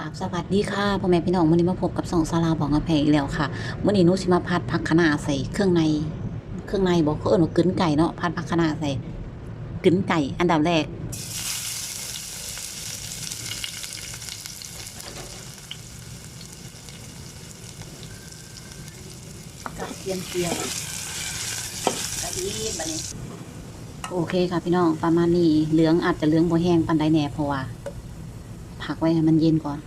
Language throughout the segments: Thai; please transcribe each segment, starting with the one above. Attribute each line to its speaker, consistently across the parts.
Speaker 1: ราบสวัสดีค่ะพ่อแม่พี่น้องวันนี้มาพบกับสองสาราบอกกระเพงอีกแล้วค่ะวันนี้นุสิมาพัดผักคะน้าใส่เครื่องในเครื่องในบอกเขาเอิ้นว่ากึนไก่เนาะพัดผักคะน้าใส่กึนไก่ อันดับแรก กระเทียมเจียวกระดิ่งบัดนี้ โอเคค่ะพี่น้องประมาณนี้เหลืองอาจจะเหลืองบ่แห้งปันใดแหน่เพราะว่า พักไว้ให้มันเย็นก่อน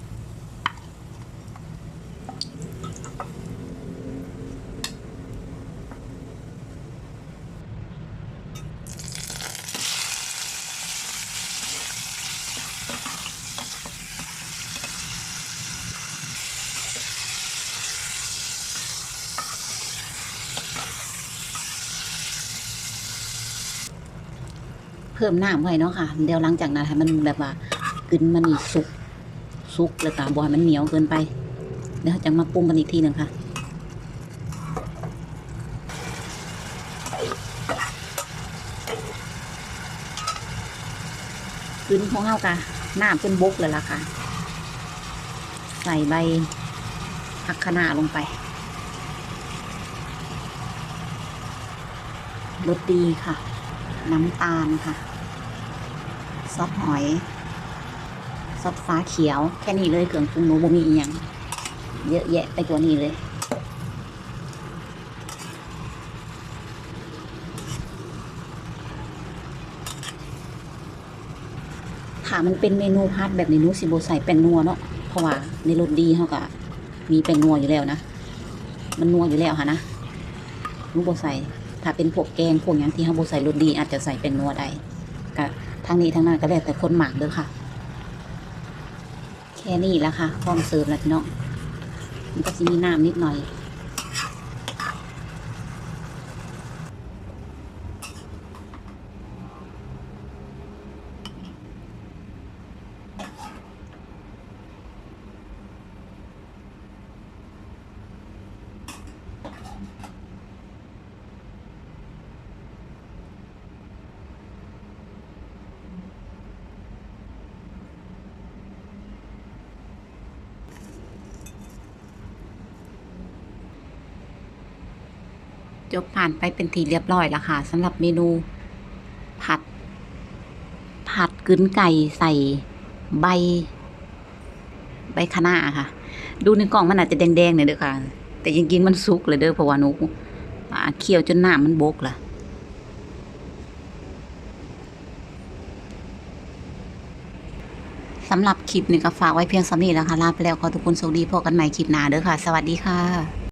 Speaker 1: เพิ่มน้ำไว้เนาะค่ะ เดี๋ยวหลังจากนั้นให้มันแบบว่า กึนมันสุกสุกแล้วก็บอยมันเหนียวเกินไป เดี๋ยวจะมาปรุงกันอีกทีหนึ่งค่ะกึนของเฮากะน้ำเป็นบกเลยล่ะค่ะ ใส่ใบผักคะน้าลงไปรสดีค่ะ น้ำตาลค่ะ ซอสหอย ซอสฟ้าเขียว แค่นี้เลยเครื่องปรุงหนูบ่มีอีหยังเยอะแยะไปกว่านี้เลยถ้ามันเป็นเมนูพัดแบบนี้นูสิบ่ใส่แป้งนัวเนาะเพราะว่าในรสดีเขาก็มีแป้งนัวอยู่แล้วนะ มันนัวอยู่แล้วค่ะนะนูบ่ใส่ถ้าเป็นพวกแกงพวกอย่างที่เขาบ่ใส่รสดีอาจจะใส่แป้งนัวได้ก็ทั้งนี้ทั้งนั้นก็แล้วแต่คนหมักเด้อค่ะ แค่นี้แหละค่ะพร้อมเสิร์ฟแล้วพี่น้องมันก็จะมีน้ำนิดหน่อย จบผ่านไปเป็นทีเรียบร้อยแล้วค่ะสำหรับเมนู ผัด ผัดกึ้นไก่ใส่ใบ ใบคะน้าค่ะ ดูในกล่องมันอาจจะแดงๆหน่อยเด้อค่ะ แต่จริงๆมันสุกเลยเด้อเพราะว่านูอ่าเคี่ยวจนหน้ำมันบกละสำหรับคลิปนี้ก็ฝากไว้เพียงสำนี้แล้วค่ะลาไปแล้วขอทุกคนโชคดีพบกันใหม่คลิปหน้าเด้อค่ะ สวัสดีค่ะ